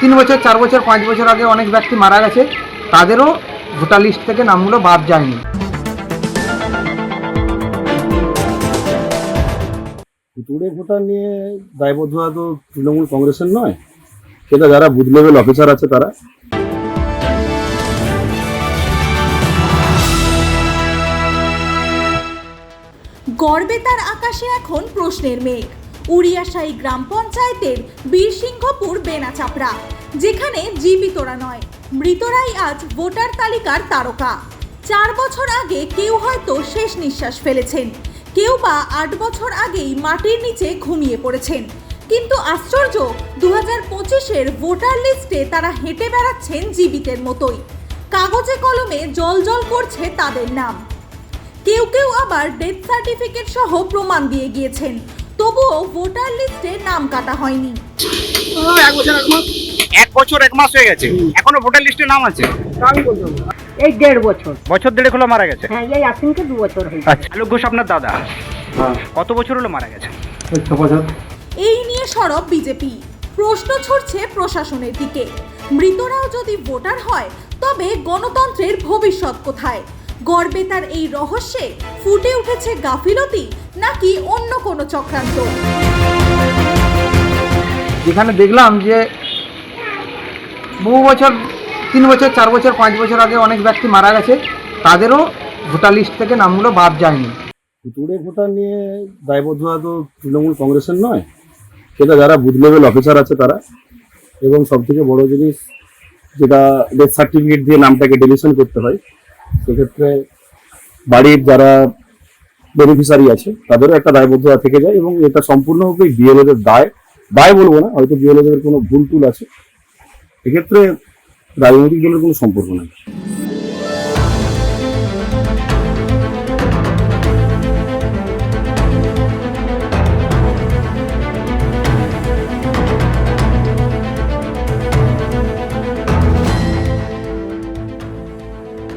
তিন বছর চার বছর পাঁচ বছর আগে অনেক ব্যক্তি মারা গেছে তাদেরও ভোটার লিস্ট থেকে নামগুলো বাদ যায়নি। ভুতুড়ে ভোটার নিয়ে দায়বদ্ধতা তো তৃণমূল কংগ্রেসের নয় সেটা যারা বুথ লেভেল অফিসার আছে তারা। গর্বে তার আকাশে এখন প্রশ্নের মেঘ। উড়িয়াশাহী গ্রাম পঞ্চায়েতের বীরসিংহপুর বেনাচাপড়া, যেখানে জীবিতরা নয়, মৃতরাই আজ ভোটার তালিকার তারকা। চার বছর আগে কেউ হয়তো শেষ নিঃশ্বাস ফেলেছেন, কেউ বা আট বছর আগেই মাটির নিচে ঘুমিয়ে পড়েছেন। কিন্তু আশ্চর্য দু হাজার পঁচিশের ভোটার লিস্টে তারা হেঁটে বেড়াচ্ছেন জীবিতের মতোই। কাগজে কলমে জল জল করছে তাদের নাম। কেউ কেউ আবার ডেথ সার্টিফিকেট সহ প্রমাণ দিয়ে গিয়েছেন। তবুও ভোটার লিস্টে নাম কাটা হয়নি। এক বছর এক মাস হয়ে গেছে। এখনও ভোটার লিস্টে নাম আছে? এই দেড় বছর। বছর দেড়েক হলো মারা গেছে? হ্যাঁ এই দু বছর হয়েছে। আচ্ছা আলোক ঘোষ আপনার দাদা। কত বছর হলো মারা গেছে? এই নিয়ে সরব বিজেপি। প্রশ্ন ছড়ছে প্রশাসনের দিকে। মৃতরাও যদি ভোটার হয় তবে গণতন্ত্রের ভবিষ্যৎ কোথায়? গড়বেতার এই রহস্যে ফুটে উঠেছে গাফিলতি নাকি অন্য কোনো চক্রান্ত? যেখানে দেখলাম যে বহু বছর তিন বছর চার বছর পাঁচ বছর আগে অনেক ব্যক্তি মারা গেছে। তাদেরও ভোটার লিস্ট থেকে নামগুলো বাদ যায়নি। ভুতুড়ে ভোটার নিয়ে দায়বদ্ধতা তো তৃণমূল কংগ্রেসের নয়। সেটা যারা বুথ লেভেল অফিসার আছে তারা। এবং সব থেকে বড় জিনিস যেটা ডেথ সার্টিফিকেট দিয়ে নামটাকে ডেলিশন করতে হয়। সেক্ষেত্রে বাড়ির যারা বেনিফিসারি আছে, তাদেরও একটা দায়বদ্ধতা থেকে যায় এবং এটা সম্পূর্ণরূপে বিএলএদের দায়। দায় বলব না, হয়তো বিএলএদের কোনো ভুল টুল আছে। এক্ষেত্রে রাজনৈতিক দলের কোনো সম্পর্ক নেই।